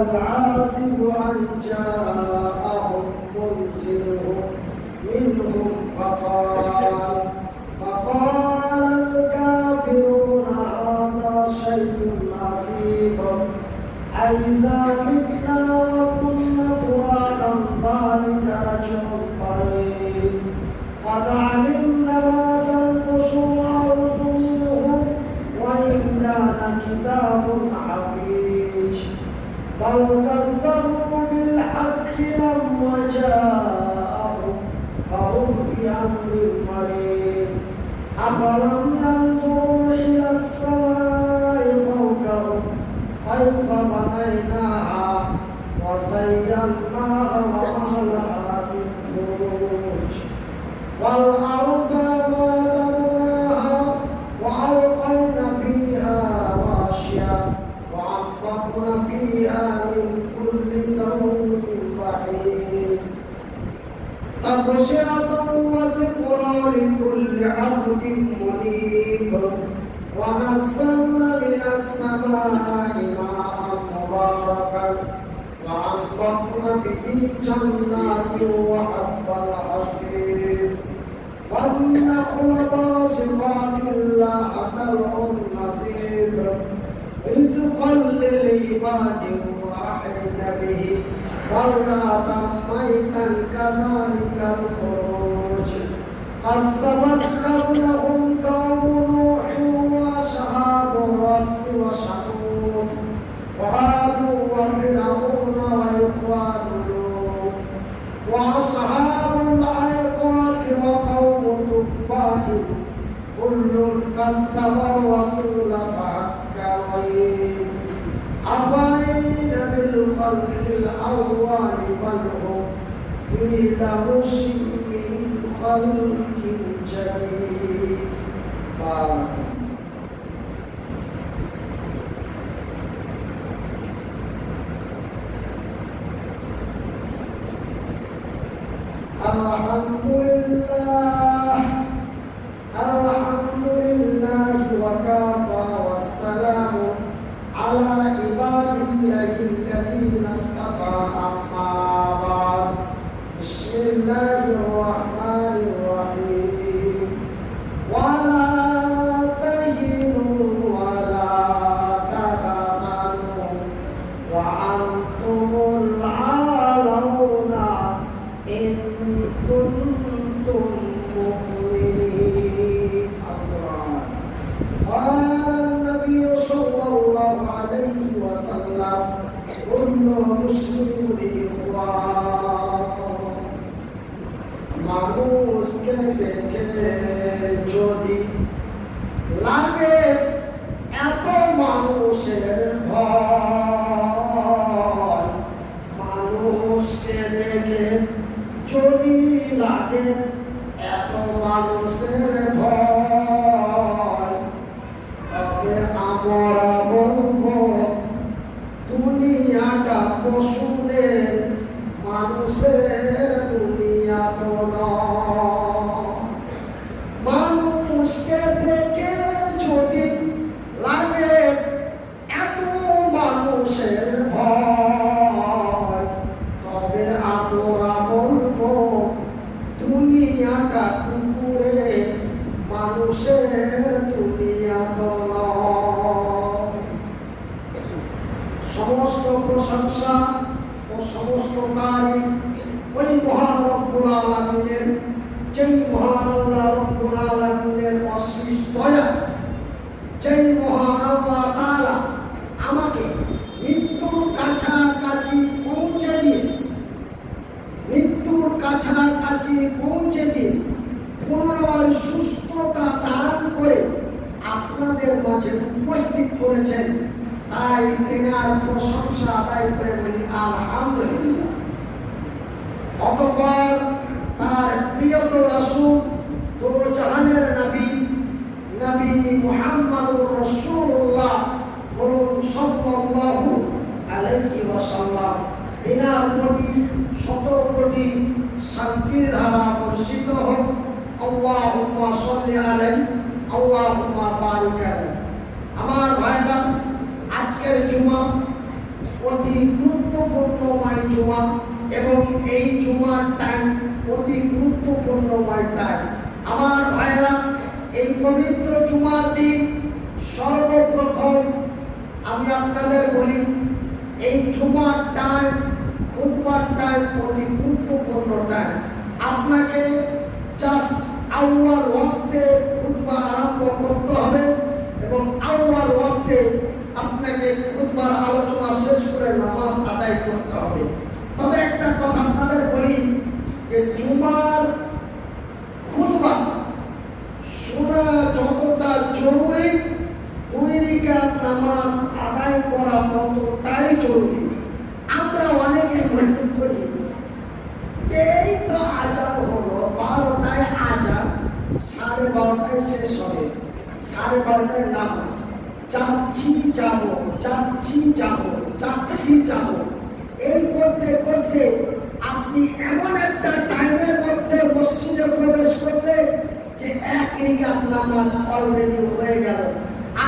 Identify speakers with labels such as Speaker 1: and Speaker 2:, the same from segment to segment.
Speaker 1: والعاصف أن جاءهم منذرهم منهم فقال فقال الكافرون هذا شيء عظيم أيزاك في لغش خلق جديد الحمد لله الحمد لله وكفى والسلام على عباد الله الذين استقاموا بسم الله الرحمن এত মানুষের ভয় তবে আমরা বলব দুনিয়াটা পশুদের মানুষের দুনিয়া তো নয়। মানুষকে দেখে যদি লাগে এত মানুষের ভয় তবে আমরা বলব দুনিয়াটা কুকুরে মানুষের দুনিয়া তো নয়। সমস্ত প্রশংসা ও সমস্ত তারিফ ওই মহান রব্বুল আলামিনের যেই মহান আল্লাহ রব্বুল আলামিনের অশেষ দয়া যেই মহান আল্লাহ তাআলা আমাকে মৃত্যুর কাছাকাছি পৌঁছে দিয়ে মৃত্যুর কাছাকাছি পৌঁছে দিয়ে পুনরায় সুস্থতা দান করে আপনাদের মাঝে উপস্থিত করেছেন তাই তেনার প্রশংসা আদায় করে বলি আলহামদুলিল্লাহ অতঃপর তার প্রিয়ত রাসূল তো জাহানের নবী নবী মুহাম্মদুর রাসূলুল্লাহ বলুন সাল্লাল্লাহু আলাইহি ওয়াসাল্লাম তিনার প্রতি শত কোটি শান্তির ধারা বর্ষিত হোক আল্লাহুম্মা সাল্লি আলাইহি আল্লাহুম্মা বারিক আলাইহি আমার ভাইরা আজকের জুমা অতি গুরুত্বপূর্ণময় জুমা এবং এই জুমার টাইম অতি গুরুত্বপূর্ণময় টাইম আমার ভাইরা এই পবিত্র জুমার দিন সর্বপ্রথম আমি আপনাদের বলি, এই জুমার টাইম খুদবার টাইম অতি গুরুত্বপূর্ণ টাইম আপনাকে জাস্ট আউয়াল ওয়াক্তে খুদবা আরম্ভ করতে হবে এবং আউয়াল ওয়াক্তে আপনাকে খুদবার আলোচনা শেষ করে নামাজ আদায় করতে হবে। তবে একটা কথা জুমার খুদবা শোনা যতটা জরুরি দুই নামাজ আদায় করা ততটাই জরুরি। আমরা অনেকে মনে করি, এই তো আজান হলো, বারোটায় আজান, সাড়ে বারোটায় শেষ হবে, সাড়ে বারোটায় নামাজ। যাচ্ছি যাব যাচ্ছি যাব যাচ্ছি যাব। এই করতে করতে আপনি এমন একটা টাইমের মধ্যে মসজিদে প্রবেশ করলেন যে এক রিকাত নামাজ অলরেডি হয়ে গেল।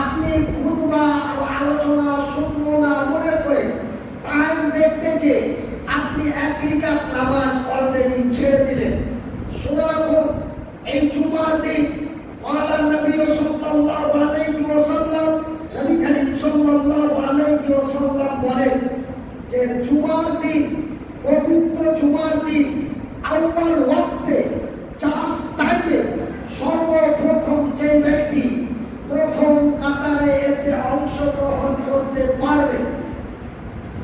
Speaker 1: আপনি খুদবা আলোচনা শুনব না মনে করে টাইম দেখতে যে আপনি এক রিকাত নামাজ অলরেডি ছেড়ে দিলেন। শুনে এই জুমার দিন করালার নবী সাল্লাল্লাহু আলাইহি ওয়াসাল্লাম, নবী করিম সাল্লাল্লাহু আলাইহি ওয়াসাল্লাম বলেন যে জুমার দিন পবিত্র জুমার দিন, আউয়াল ওয়াক্তে চাষ টাইমে সর্বপ্রথম যে ব্যক্তি প্রথম কাতারে এসে অংশগ্রহণ করতে পারবে,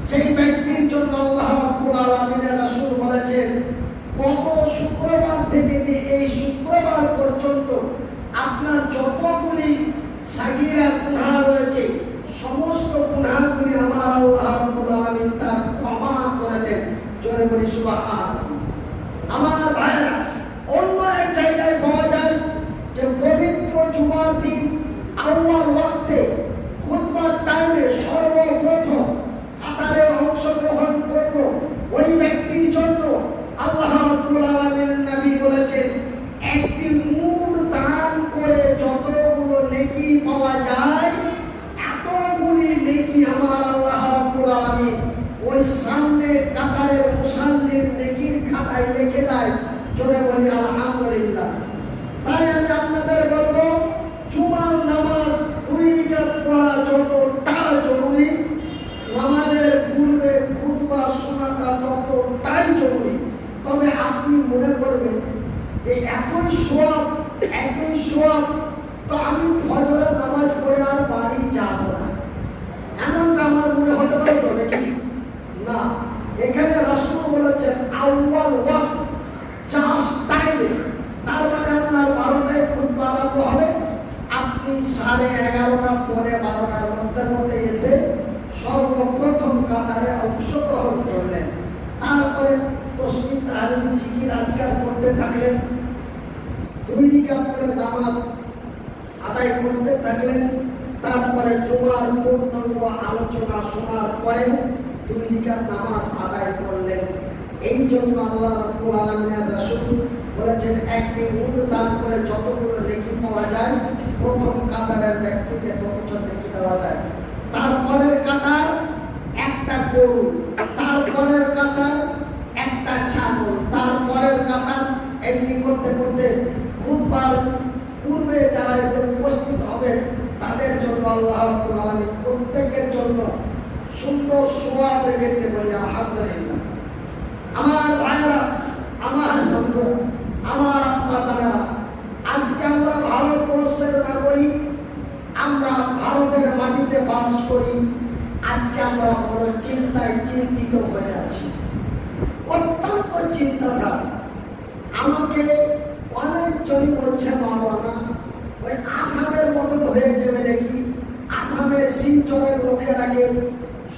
Speaker 1: সেই ব্যক্তির জন্য আল্লাহ রাব্বুল আলামিনের রাসূল বলেছেন গত শুক্রবার থেকে নিয়ে এই শুক্রবার পর্যন্ত আপনার যতগুলি সাগিরা গুনাহ রয়েছে সমস্ত গুনাহগুলি আমার আল্লাহ রাব্বুল আলামিন তার ক্ষমা করে দেন জোরে বলি সুবহানাল্লাহ আমার ভাইরা অন্য এক জায়গায় পাওয়া যায় যে পবিত্র জুমার দিন আউয়াল ওয়াক্তে খুতবার টাইমে সর্বপ্রথম কাতারে অংশগ্রহণ করল ওই ব্যক্তির জন্য আল্লাহ রাব্বুল আলামিন নবী বলেছেন একটি মুড দান করে যতগুলো নেকি পাওয়া যায় এতগুলি নেকি আমার আল্লাহ রাব্বুল আলামিন ওই সামনে কাতারের মুসাল্লির নেকির খাতায় লিখে দেয় জোরে বলি আলহামদুলিল্লাহ তাই আমি আপনাদের বলব জুমার নামাজ দুই রিকাত পড়া যতটা জরুরি নামাজের পূর্বে খুতবা শোনাটা ততটাই জরুরি তবে আপনি মনে করবেন যে একই সোয়াব একই সোয়াব তো আমি ফজরের নামাজ পড়ে আর বাড়ি যাব না এমনটা আমার মনে হতে পারে তো নাকি না এখানে রাসূল বলেছেন আউয়াল ওয়াক্ত চাষ টাইমে তার মানে আপনার বারোটায় খুতবা আরম্ভ হবে আপনি সাড়ে এগারোটা পরে বারোটার মধ্যে মধ্যে এসে সর্বপ্রথম কাতারে অংশগ্রহণ করলেন তারপরে তসমিন তাহলিম জিকির আজকার করতে করতে থাকলেন দুই রিকাত করে নামাজ আদায় করতে থাকলেন তারপরে জুমার পূর্ণাঙ্গ আলোচনা শোনার পরে দুই রিকাত নামাজ আদায় করলেন। এই জন্য আল্লাহ রাব্বুল আলামিনের রাসূল বলেছেন, একটি উট দান করে যতগুলো নেকি পাওয়া যায়, প্রথম কাতারের ব্যক্তিকে ততটা নেকি দেওয়া যায়। তারপরের কাতার একটা গরু, তারপরের কাতার একটা ছাগল, তারপরের কাতার এমনি করতে করতে বুধবার পূর্বে যারা এসে উপস্থিত হবে তাদের জন্য আল্লাহ আলামিন প্রত্যেকের জন্য সুন্দর সোয়াব রেখেছে বলে আলহামদুলিল্লাহ আমার ভাইয়েরা, আমার বন্ধু, আমার আব্বা জানেরা, আজকে আমরা ভারতবর্ষের নাগরিক, আমরা ভারতের মাটিতে বাস করি। আজকে আমরা বড় চিন্তায় চিন্তিত হয়ে আছি। অত্যন্ত চিন্তাধারা। আমাকে অনেকজনই বলছে মাওলানা ওই আসামের মতন হয়ে যাবে নাকি? আসামের শিলচরের লোকেরাকে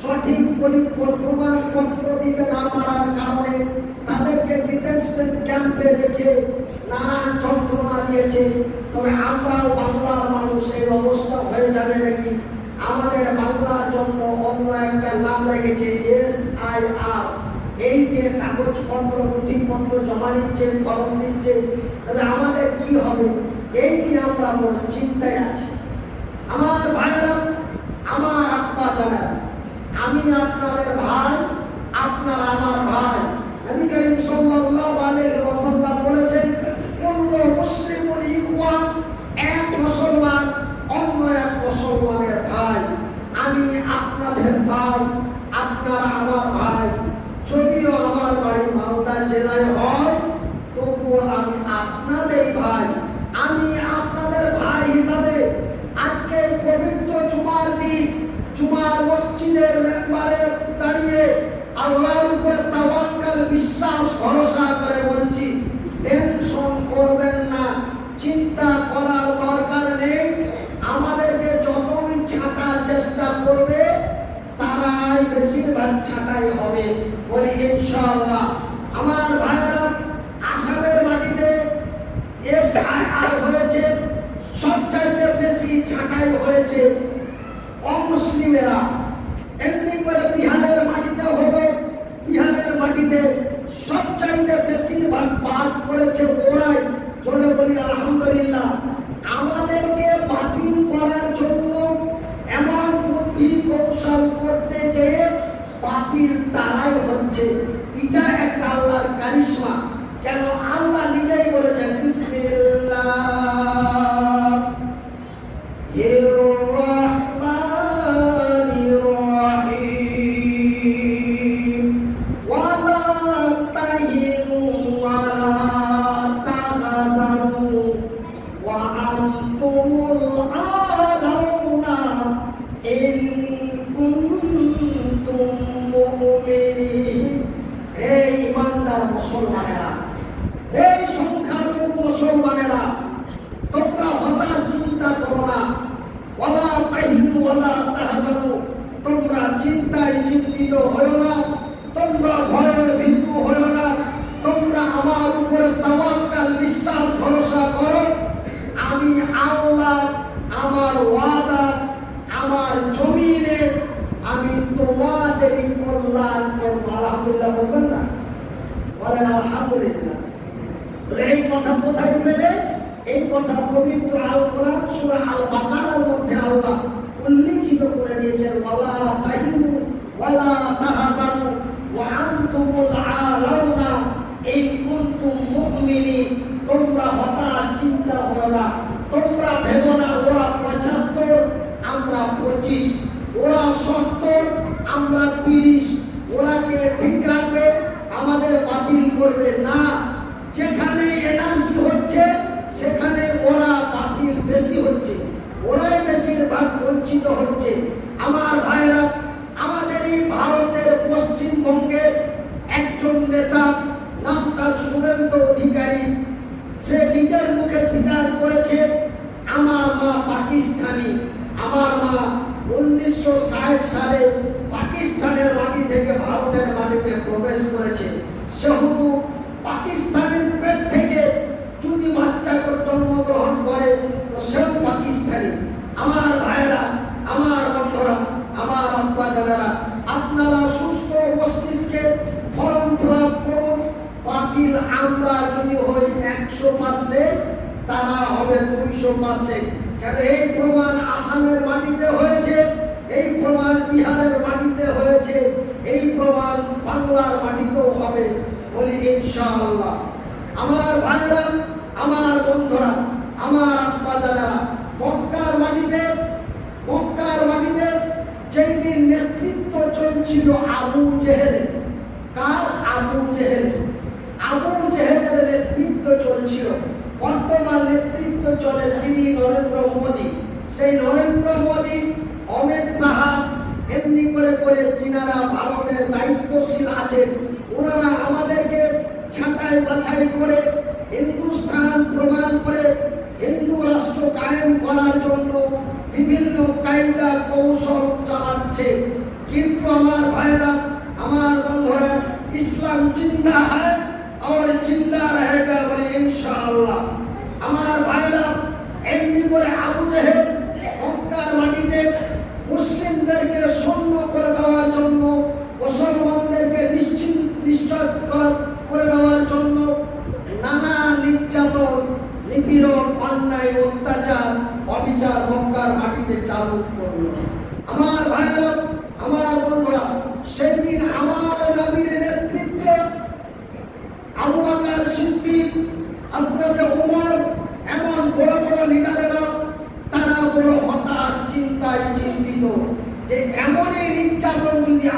Speaker 1: সঠিক পরি- প্রমাণপত্র দিতে না পারার কারণে তাদেরকে ডিটেনশন ক্যাম্পে রেখে নানান যন্ত্রণা দিয়েছে। তবে আমরাও বাংলার মানুষ এই অবস্থা হয়ে যাবে নাকি? আমাদের বাংলার জন্য অন্য একটা নাম রেখেছে এস আই আর। এই দিয়ে কাগজপত্র, নথিপত্র জমা নিচ্ছে ফর্ম দিচ্ছে। তবে আমাদের কি হবে? এই নিয়ে আমরা বড় চিন্তায় আছি। আমার ভাইয়েরা, আমার আব্বা জানা আমি আপনাদের ভাই, আপনার আমার ভাই। নবী করিম সাল্লাল্লাহু পঁচিশ ওরা সত্তর, আমরা তিরিশ। ওরাকে ঠিক রাখবে? আমাদের বাতিল করবে না। যেখানে এনআরসি হচ্ছে, সেখানে ওরা বাতিল বেশি হচ্ছে। ওরাই বেশিরভাগ বঞ্চিত হচ্ছে। আমার ভাইরা আমাদের এই ভারতের পশ্চিমবঙ্গের একজন নেতা, নাম তার সুরেন্দ্র অধিকারী। সে নিজের মুখে স্বীকার করেছে, আমার মা পাকিস্তানি। আমার মা উনিশশো ষাট সালে পাকিস্তানের মাটি থেকে ভারতের মাটিতে প্রবেশ করেছে। সেহেতু পাকিস্তানের পেট থেকে যদি বাচ্চা জন্মগ্রহণ করে, তো সেও পাকিস্তানি। আমার ভাইয়েরা, আমার বন্ধুরা, আমার আব্বা দাদারা আপনারা সুস্থ মস্তিষ্কে ফর্ম ফিল করুন। বাতিল আমরা যদি হই একশো পার্সেন্ট, তারা হবে দুইশো পার্সেন্ট। কেন এই প্রমাণ আসামের মাটিতে হয়েছে, এই প্রমাণ বিহারের মাটিতে হয়েছে, এই প্রমাণ বাংলার মাটিতেও হবে বলি ইনশাআল্লাহ। আমার ভাইরা, আমার বন্ধুরা, আমার আব্বা দাদারা মক্কার মাটিতে মক্কার মাটিতে যেই দিন নেতৃত্ব চলছিল আবু জেহেলের, কার আবু জেহেলের? আবু জেহেলের নেতৃত্ব চলছিল বর্তমান নেতৃত্ব চলে শ্রী নরেন্দ্র মোদী। সেই নরেন্দ্র মোদী, অমিত শাহা, এমনি করে করে যিনারা ভারতের দায়িত্বশীল আছেন। ওনারা আমাদেরকে ছাঁটাই বাছাই করে হিন্দুস্তান প্রমাণ করে হিন্দু রাষ্ট্র কায়েম করার জন্য বিভিন্ন কায়দা কৌশল চালাচ্ছে। কিন্তু আমার ভাইরা আমার বন্ধুরা, ইসলাম জিন্দা है और জিন্দা रहेगा বলে ইনশাআল্লাহ আমার ভাইরা এমনি করে আবু জেহেল মক্কার মাটিতে মুসলিমদেরকে শূন্য করে দেওয়ার জন্য মুসলমানদেরকে নিশ্চিত নিশ্চয় করা- করে দেওয়ার জন্য নানা নির্যাতন নিপীড়ন অন্যায় অত্যাচার অবিচার মক্কার মাটিতে চালু করলো আমার ভাইরা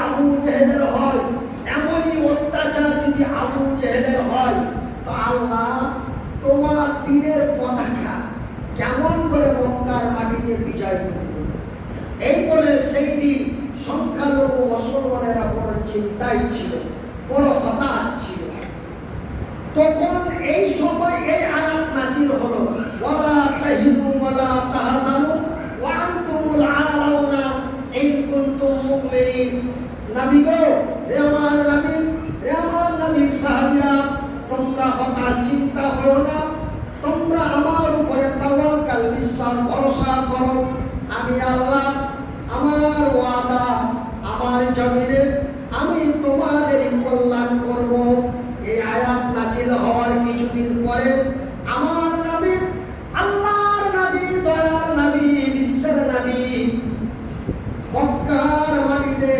Speaker 1: আবু জেহেলের হয়, এমনই অত্যাচার যদি আবু জেহেলের হয়, তো আল্লাহ তোমার দিনের পতাকা কেমন করে মক্কার মাটিতে বিজয় করবে? এই বলে সেই দিন সংখ্যালঘু মুসলমানেরা বড় চিন্তায় ছিল, বড় হতাশ ছিল। তখন এই সময় এই আয়াত নাজিল হলো, ওয়ালা তাহিনু ওয়ালা তাহজানু ওয়া আনতুমুল আলাউনা ইন কুনতুম মুমিনিন নবী গো রে আমার নবী রে আমার নবীর সাহাবীরা তোমরা হতাশ চিন্তা করো না। তোমরা আমার উপরে তাওয়াক্কাল বিশ্বাস, ভরসা করো। আমি আল্লাহ, আমার ওয়াদা, আমার জমিনে আমি তোমাদের কল্যাণ করব। এই আয়াত নাজিল হওয়ার কিছুদিন পরে আমার নবী আল্লাহর নবী দয়ার নবী বিশ্বের নবী মক্কার মাটিতে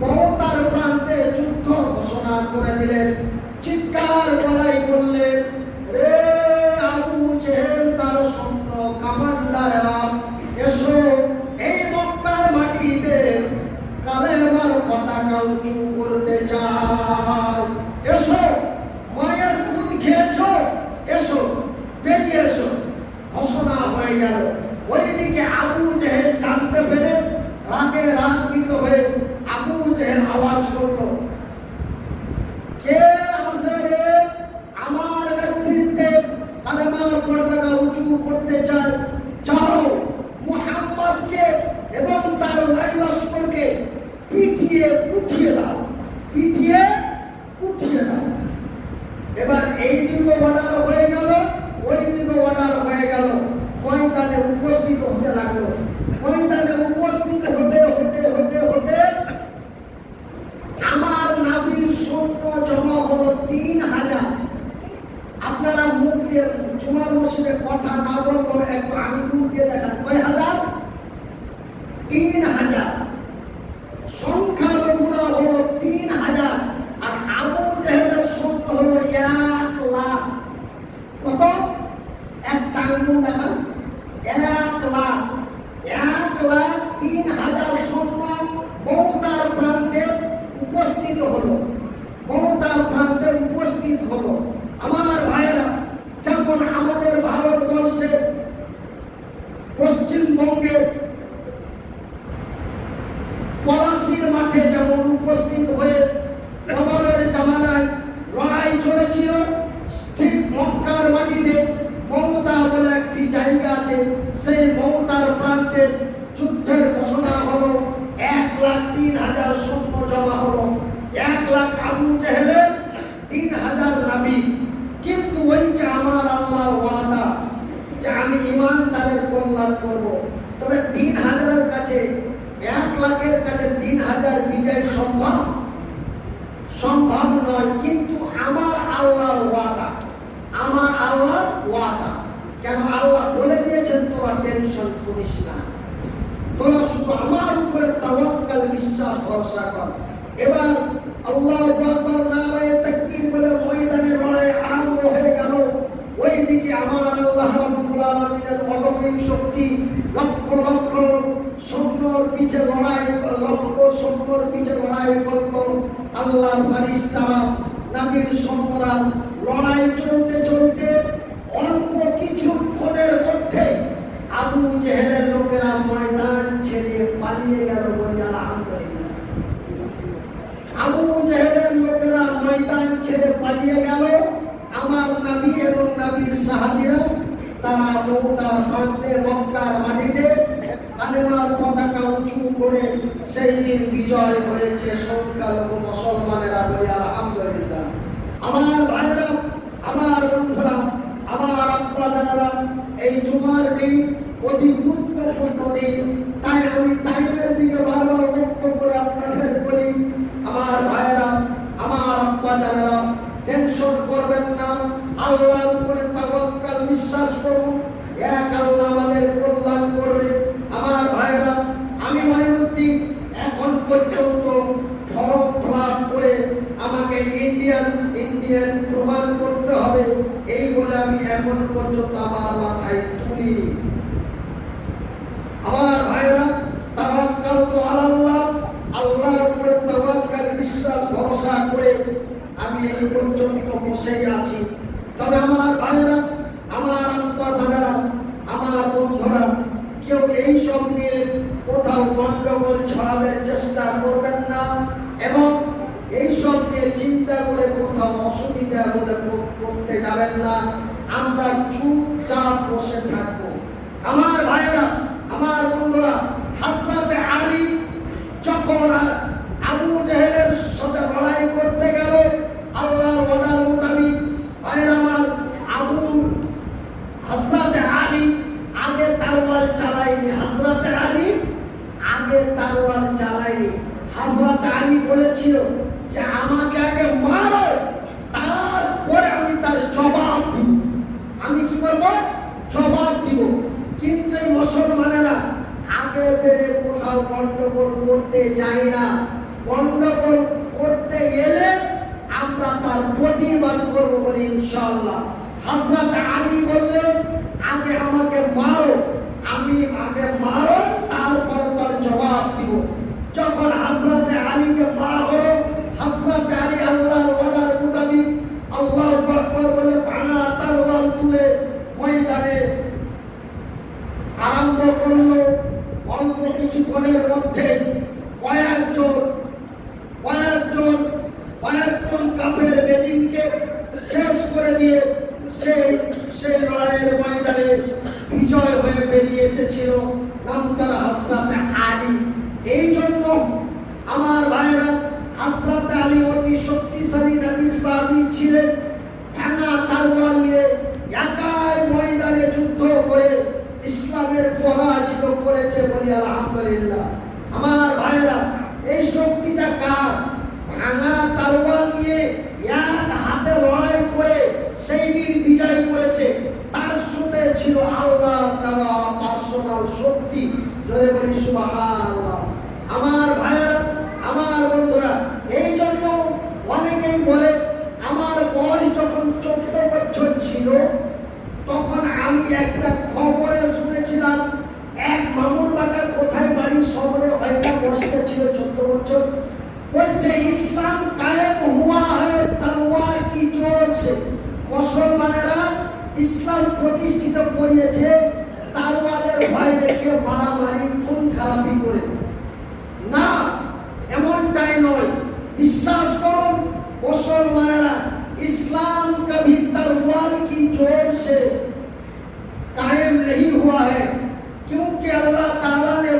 Speaker 1: মমতার প্রান্তে যুদ্ধ ঘোষণা করে দিলেন চিৎকার গলায় বললেন রে আবু জেহেল তার সৈন্য কামান্ডারেরা এসো এই মক্কার মাটিতে পতাকা উঁচু করতে চায়। এসো মায়ের দুধ খেয়েছো এসো বেরিয়ে এসো ঘোষণা হয়ে গেল ওইদিকে আবু জেহেল জানতে পেরে রাগে রাগিত হয়ে আবু জেহেল আওয়াজ করল কে আসে রে আমার নেতৃত্বে কালেমার পতাকা উঁচু করতে চায় যাও মুহাম্মদকে এবং তার লাইলস্করকে পিটিয়ে উঠিয়ে দাও পিটিয়ে উঠিয়ে দাও এবার এই দিকে অর্ডার হয়ে গেল ওই দিকে অর্ডার হয়ে গেল ময়দানে উপস্থিত হতে লাগল ময়দানে উপস্থিত হতে হতে হতে হতে আমার নাবির সৈন্য জমা হলো তিন হাজার আপনারা মুখ দিয়ে জুমার মসজিদে কথা না বললেও একটু আঙ্গুল দিয়ে দেখান কয় হাজার তিন হাজার সংখ্যালঘুরা হলো তিন হাজার আর আবু জাহেলের সৈন্য হলো এক লাখ কত একটা আঙ্গুল দেখান এক লাখ এক লাখ তিন হাজার সৈন্য মমতার প্রান্তে উপস্থিত হলো মমতার প্রান্তে উপস্থিত হলো আমার ভাইয়েরা যেমন আমাদের ভারতবর্ষে পশ্চিমবঙ্গে পলাশির মাঠে যেমন উপস্থিত হয়ে নবাবের জামানায় লড়াই চলেছিল ঠিক মক্কার মাটিতে মমতা বলে একটি জায়গা আছে সেই মমতার প্রান্তে যুদ্ধের ঘোষণা হলো এক লাখ তিন হাজার সৈন্য জমা হলো এক লাখ আবু জেহেলের তিন হাজার নাবি কিন্তু ওই যে আমার আল্লাহর ওয়াদা যে আমি ইমানদারের কল্যাণ করব তো তবে তিন হাজারের কাছে এক লাখের কাছে তিন হাজার বিজয় সম্ভব সম্ভব নয় কিন্তু আমার আল্লাহর ওয়াদা আমার ওয়াদা কেন আল্লাহ বলে দিয়েছেন তোরা টেনশন করিস না। তোরা শুধু আমার উপরে তাওয়াক্কাল, বিশ্বাস, ভরসা কর। এবার আল্লাহ আকবার নারায়ে তাকবীর বলে ময়দানে লড়াই আরম্ভ হয়ে গেল। ওইদিকে আমার আল্লাহ রাব্বুল আলামিনের অলৌকিক শক্তি, লক্ষ লক্ষ সৈন্যর পিছে লড়াই, লক্ষ সৈন্যর পিছে লড়াই করল আল্লাহর ফারিস্তারা নবীর সৈন্যরা লড়াই চলতে চলতে অল্প কিছুক্ষণের মধ্যে আবু জেহেলের লোকেরা ময়দান ছেড়ে পালিয়ে গেল বলে আলহামদুলিল্লাহ আবু জেহেলের লোকেরা ময়দান ছেড়ে পালিয়ে গেল। আমার নবী এবং নবীর সাহাবীরা তারা মৌতা প্রান্তে মক্কার মাটিতে কালেমার পতাকা উঁচু করে সেই দিন বিজয় হয়েছে সংখ্যালঘু মুসলমানেরা বলে আলহামদুলিল্লাহ। আমার ভাইরা আমার বন্ধুরা এই জুমার দিন অতি গুরুত্বপূর্ণ দিন। তাই আমি টাইমের দিকে বারবার লক্ষ্য করে আপনাদের বলি, আমার ভাইরা আমার আব্বা দাদারা টেনশন করবেন না, আল্লাহর উপরে তাওয়াক্কাল বিশ্বাস করুন। এক আল্লাহ আমাদের কল্যাণ করবে। আমার ভাইরা আমি মাইনুদ্দিন এখন পর্যন্ত ফর্ম ফিল করে আমাকে ইন্ডিয়ান ইন্ডিয়ান প্রমাণ করতে হবে এই বলে আমি এখন পর্যন্ত আমার মাথায় তুলিনি। আমার ভাইরা তাওয়াক্কাল তো আল্লাহ আল্লাহর উপরে তাওয়াক্কাল, বিশ্বাস, ভরসা করে আমি এই পর্যন্ত বসেই আছি। তবে আমার ভাইরা আমার সাহেরা আমার বন্ধুরা, কেউ এই সব নিয়ে কোথাও গন্ডগোল ছড়াবার চেষ্টা করবেন না এবং এই সব নিয়ে চিন্তা করে কোথাও অসুবিধা পড়- পড়তে যাবেন না। আমরা চুপচাপ বসে থাকব। আমার ভাইয়েরা আমার বন্ধুরা হাসরাতে আলী যখন আবু জেহেলের সাথে লড়াই করতে গেল আল্লাহর ওয়াদার মোতাবিক ভাইরা আমার আবু হজরতে আলী আগে তারওয়াল চালায়নি হজরতে আলী আগে তারওয়াল চালায়নি হজরত আলী বলেছিল যে আমাকে আগে মারো তারপরে আমি তার জবাব দিব আমি কি করব জবাব দিব কিন্তু এই মুসলমানেরা আগে বেড়ে কোথাও গন্ডগোল করতে চাই না গন্ডগোল করতে গেলে আমরা তার প্রতিবাদ করব বলে ইনশাআল্লাহ হযরত আলী বললেন আগে আমাকে মারো আমি আগে মারো তারপর তার জবাব দিব যখন হযরত আলীকে মারা হলো হযরত আলী আল্লাহর অর্ডার মোতাবিক আল্লাহু আকবার বলে ভাঙা তরোয়াল তুলে ময়দানে আরম্ভ করল অল্প কিছুক্ষণের মধ্যে কয়েকজন কয়েকজন কয়েকজন কাপের বেদিনকে শেষ করে দিয়ে সেই সেই লড়াইয়ের ময়দানে বিজয় হয়ে বেরিয়ে এসেছিল নাম তার হাসরাতে আলী এই জন্য আমার ভাইরা হাসরাতে আলী অতি শক্তিশালী নবীর সাহাবী ছিলেন ভাঙা তারওয়াল নিয়ে একাই ময়দানে যুদ্ধ করে ইসলামের পরাজিত করেছে বলি আলহামদুলিল্লাহ আমার ভাইরা এই শক্তিটা কার ভাঙা তারওয়াল নিয়ে এক হাতে লড়াই করে সেই দিন বিজয় করেছে তার সাথে ছিল আল্লাহ দেওয়া পার্সোনাল শক্তি জয় বলি সুবহানাল্লাহ আমার ভাইরা আমার বন্ধুরা এই জন্য অনেকেই বলে আমার বয়স যখন চোদ্দ বছর ছিল তখন আমি একটা খবরে শুনেছিলাম এক মামুর বাটার কোথায় বাড়ি শহরে হয় না বসতে ছিল চোদ্দ বছর বলছে ইসলাম কায়েম হুয়া है তলোয়ার কি জোর সে মুসলমানেরা ইসলাম প্রতিষ্ঠিত করিয়েছে তারওয়ালের ভয় দেখে মারামারি খুন খারাপি করে না এমনটাই নয় বিশ্বাস করুন মুসলমানেরা इस्लाम कभी तलवार की जोर से कायम नहीं हुआ है क्योंकि अल्लाह ताला ने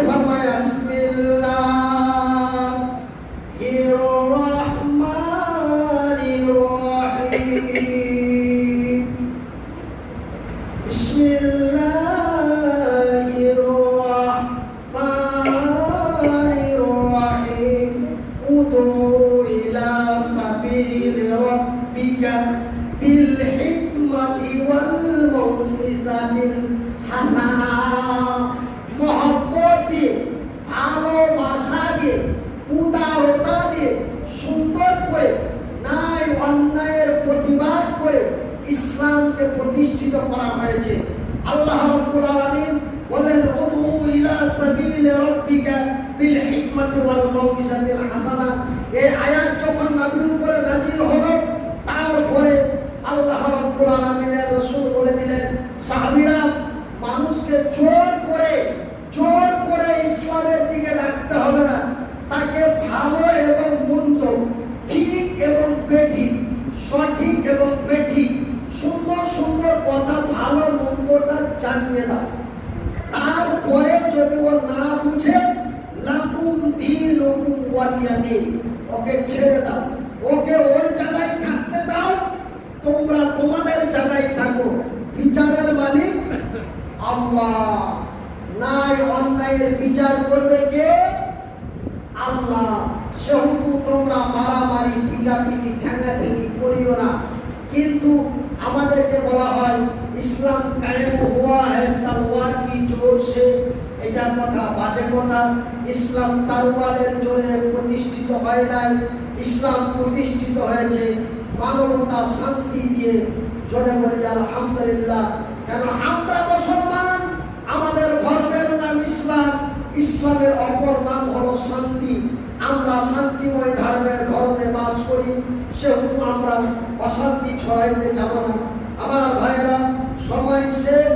Speaker 1: আল্লাহ রাব্বুল আলামিন বলেন উদু ইলা সাবিল রাব্বিকা বিল হিকমাতি ওয়াল মাউইজাতিল হাসানা এই আয়াত যখন নবীর উপরে নাজিল হলো তারপরে আল্লাহ রাব্বুল আলামিনের রাসূল বলে দিলেন সাহাবীরা মানুষকে জোর করে জোর করে ইসলামের দিকে ডাকতে হবে না তাকে ভালো এবং মন্দ ঠিক এবং বেঠিক সঠিক এবং বেঠিক সুন্দর সুন্দর কথা ভালো মন্দটা জানিয়ে দাও তারপরে যদি ও না বুঝে লাকুম দিন হুকুম ওয়ালিয়াদি ওকে ছেড়ে দাও ওকে ওই জায়গায় থাকতে দাও তোমরা তোমাদের জায়গায় থাকো বিচারের মালিক আল্লাহ নাই অন্যায়ের বিচার করবে কে? আল্লাহ। সেহেতু তোমরা মারামারি, পিটাপিটি, ঠেঙ্গাঠেঙ্গি করিও না, কিন্তু আমাদেরকে বলা হয় ইসলাম কায়েম হুয়া হ্যাঁ তালওয়ার কি জোর সে? এটা কথা বাজে কথা। ইসলাম তালওয়ারের জোরে প্রতিষ্ঠিত হয় নাই। ইসলাম প্রতিষ্ঠিত হয়েছে মানবতা শান্তি দিয়ে। জোরে বলি, আলহামদুলিল্লাহ। কেন আমরা নাম ইসলাম, ইসলামের অপর নাম হলো শান্তি। আমরা শান্তিময় ধর্মের ধর্মে বাস করি, সেহেতু আমরা অশান্তি ছড়াইতে যাব না। আমার ভাইয়েরা, সময় শেষ।